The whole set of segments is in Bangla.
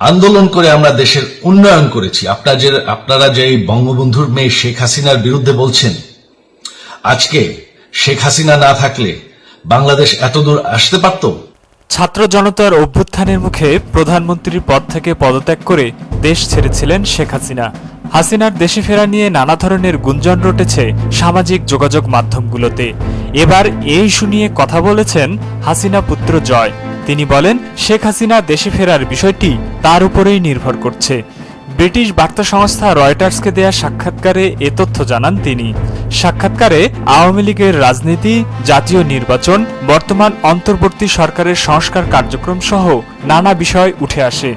আন্দোলন করে আমরা দেশের উন্নয়ন করেছি। আপনারা যে আপনারা যে বঙ্গবন্ধুর মেয়ে শেখ হাসিনার বিরুদ্ধে বলছেন, আজকে শেখ হাসিনা না থাকলে বাংলাদেশ এতদূর আসতে পারত? ছাত্র জনতার অভ্যুত্থানের মুখে প্রধানমন্ত্রীর পদ থেকে পদত্যাগ করে দেশ ছেড়েছিলেন শেখ হাসিনা। হাসিনার দেশে ফেরা নিয়ে নানা ধরনের গুঞ্জন রটেছে সামাজিক যোগাযোগ মাধ্যমগুলোতে। এবার এই শুনিয়ে কথা বলেছেন হাসিনা পুত্র জয়। তিনি বলেন, শেখ হাসিনা দেশে ফেরার বিষয়টি তার উপরেই নির্ভর করছে। ব্রিটিশ বার্তা সংস্থা রয়টার্সকে দেয়া সাক্ষাৎকারে এ তথ্য জানান তিনি। সাক্ষাৎকারে আওয়ামী লীগের রাজনীতি, জাতীয় নির্বাচন, বর্তমান অন্তর্বর্তী সরকারের সংস্কার কার্যক্রম সহ নানা বিষয় উঠে আসে।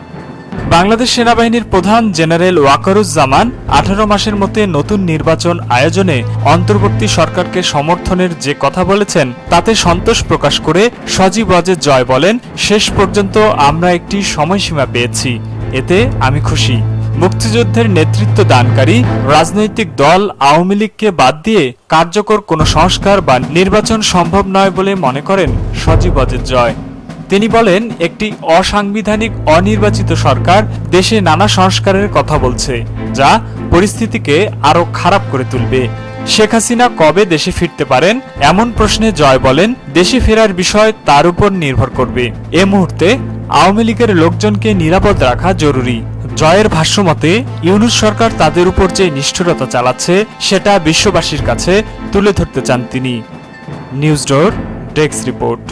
বাংলাদেশ সেনাবাহিনীর প্রধান জেনারেল ওয়াকারুজ্জামান আঠারো মাসের মধ্যে নতুন নির্বাচন আয়োজনে অন্তর্বর্তী সরকারকে সমর্থনের যে কথা বলেছেন, তাতে সন্তোষ প্রকাশ করে সজীব ওয়াজেদ জয় বলেন, শেষ পর্যন্ত আমরা একটি সময়সীমা পেয়েছি। এতে আমি খুশি। মুক্তিযুদ্ধের নেতৃত্ব দানকারী রাজনৈতিক দল আওয়ামী লীগকে বাদ দিয়ে কার্যকর কোনো সংস্কার বা নির্বাচন সম্ভব নয় বলে মনে করেন সজীব অজিত জয়। তিনি বলেন, একটি অসাংবিধানিক, অনির্বাচিত সরকার দেশে নানা সংস্কারের কথা বলছে, যা পরিস্থিতিকে আরও খারাপ করে তুলবে। শেখ হাসিনা কবে দেশে ফিরতে পারেন? এমন প্রশ্নে জয় বলেন, দেশে ফেরার বিষয় তার উপর নির্ভর করবে। এ মুহূর্তে আওয়ামী লীগের লোকজনকে নিরাপদ রাখা জরুরি। জয়ের ভাষ্যমতে ইউনুস সরকার তাদের উপর যে নিষ্ঠুরতা চালাচ্ছে, সেটা বিশ্ববাসীর কাছে তুলে ধরতে চান তিনি। News door, desk report.